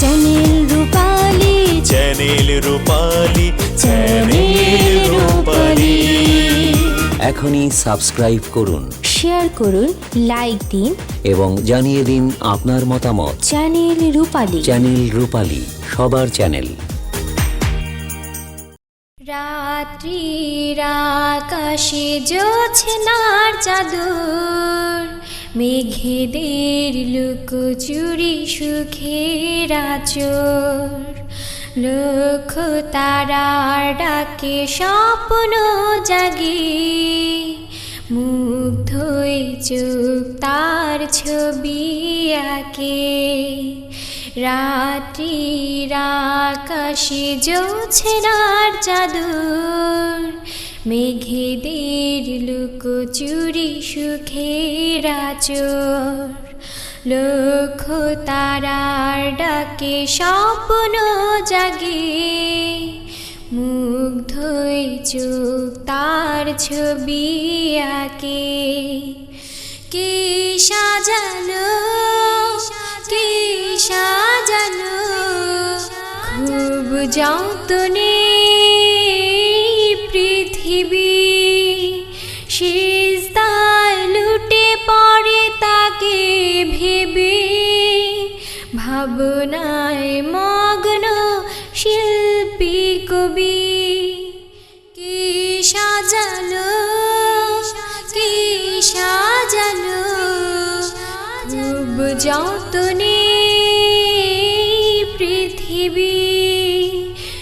Channel Rupali channel Rupali channel Rupali এখনই subscribe করুন। Share করুন লাইক দিন। এবং জানিয়ে দিন আপনার মতামত। চ্যানেল রূপালী চ্যানেল রূপালী সবার চ্যানেল রাত্রির আকাশে জোছনার চাদর। মেঘেদের লুকোচুরি সুখের আচর। লক্ষ তারার ডাকে স্বপ্ন জাগে। মুগ্ধই চোখ তার ছবি আঁকে। রাত্রির আকাশে জোছনার চাদর। মেঘেদের লুকোচুরি সুখের আচর। লক্ষ তারার ডাকে স্বপ্ন জাগে। মুগ্ধই চোখ তার ছবি আঁকে। কে সাজালো কে সাজালো খুব যত্নে যতনে পৃথিবী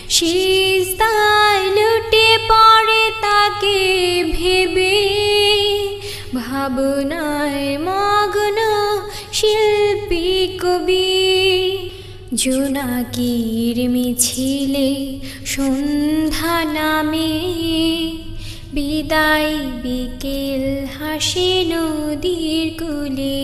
শিস্তায় লুটে পড়ে তাকে ভেবে, ভাবনায় মগ্ন শিল্পী কবি জোনাকির মিছিলে সন্ধ্যা নামে, বিদায় বিকেল হাসে নদীর কুলে।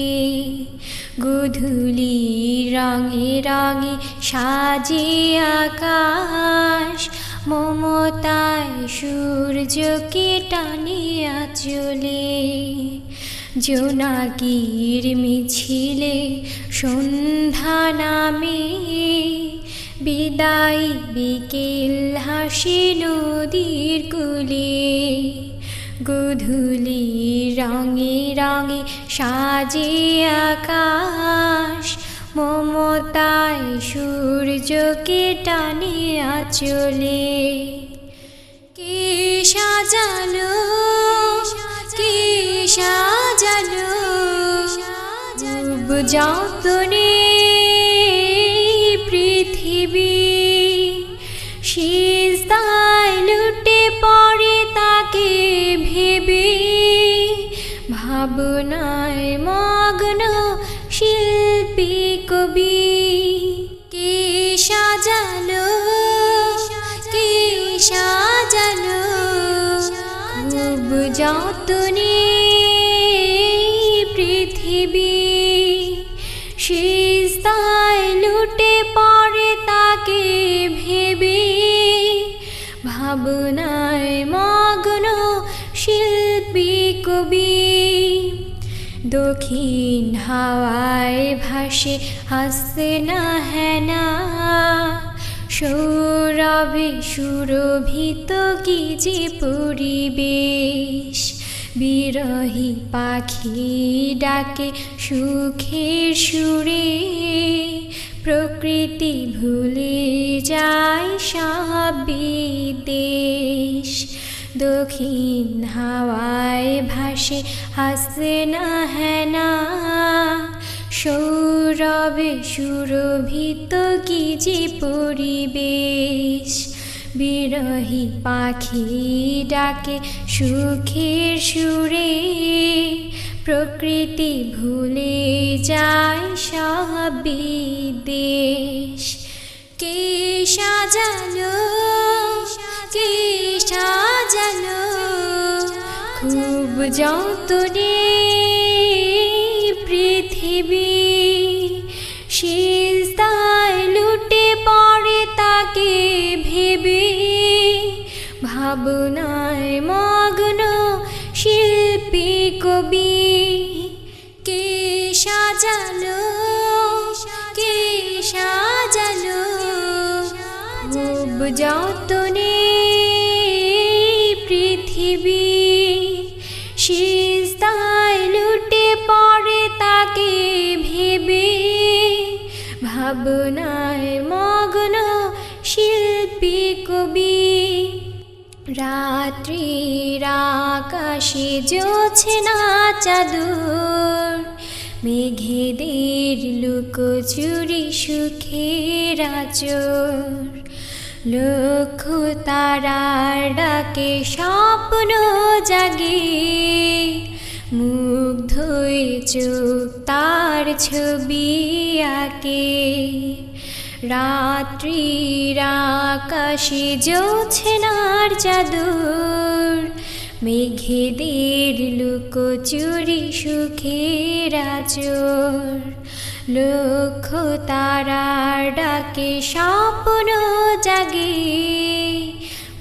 গধূলি রঙে রঙে সাজে আকাশ। মমতায় সূর্যকে টানে আচলে। জোনাকির মিছিলে সন্ধ্যা নামে। বিদায় বিকেল হাসি নদীর কুলে। গধূলি রঙে রঙে সাজে আকাশ। মমতায় সূর্যকে টানে আচলে। কে সাজালো? কে সাজালো? যতনে পৃথিবী। সিজদায় ভাবনায় মগ্ন শিল্পী কবি কে সাজালো কে সাজালো খুব যতনে পৃথিবী সিস্তায় লুটে পড়ে তাকে ভেবে ভাবনায় মগ্ন শিল্পী কবি দক্ষিণ হাওয়ায় ভাসে হাসতে না হেনা। সৌরভে সুরভিত কি যে পরিবেশ? বিরহী পাখি ডাকে সুখের সুরে। প্রকৃতি ভুলে যায় সব দক্ষিণ হাওয়ায় ভাসে হাসে না হেনা। সৌরভে সুরভিত কি যে পরিবেশ? বিরহী পাখি ডাকে সুখের সুরে। প্রকৃতি ভুলে যায় সব বিদেশ। কে সাজালো? কে সাজালো? খুব যতনে পৃথিবী সিজদায় লুটে পড়ে তাকে ভেবে ভাবনায় মগ্ন শিল্পী কবি কে সাজালো কে সাজালো? যতনে ভাবনায় মগ্ন শিল্পী কবি। রাত্রির আকাশে জ্যোছে না চাদর। মেঘেদের লুকোচুরি সুখের আচর। লক্ষ তারার ডাকে স্বপ্ন জাগে। মুগ্ধই চোখ তার ছবি আঁকে। রাত্রির আকাশে জোছনার চাদর, মেঘেদের লুকোচুরি সুখের আচর। লক্ষ তারার ডাকে স্বপ্ন জাগে,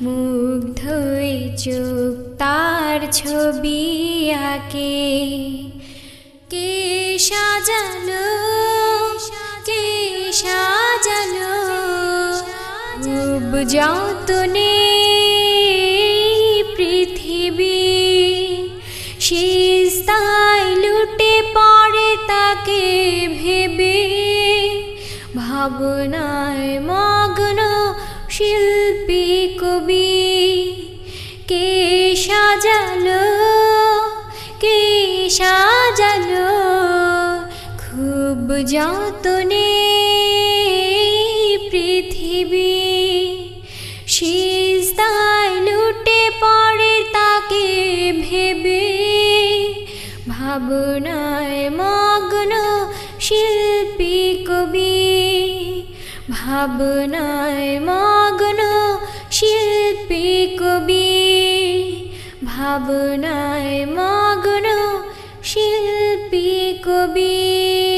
মুগ্ধই চোখ তার ছবি আঁকে। কে সাজালো কে সাজালো খুব যতনে পৃথিবী। সিস্তায় লুটে পড়ে তাকে ভেবে, ভাবনায় মগ্ন সাজালো, খুব যতনে পৃথিবী সিস্তায় লুটে পড়ে তাকে ভেবে, ভাবনায় মগ্ন শিল্পী কবি, ভাবনায় মগ্ন শিল্পী কবি, ভাবনায় মগ্ন শিল্পী কবি।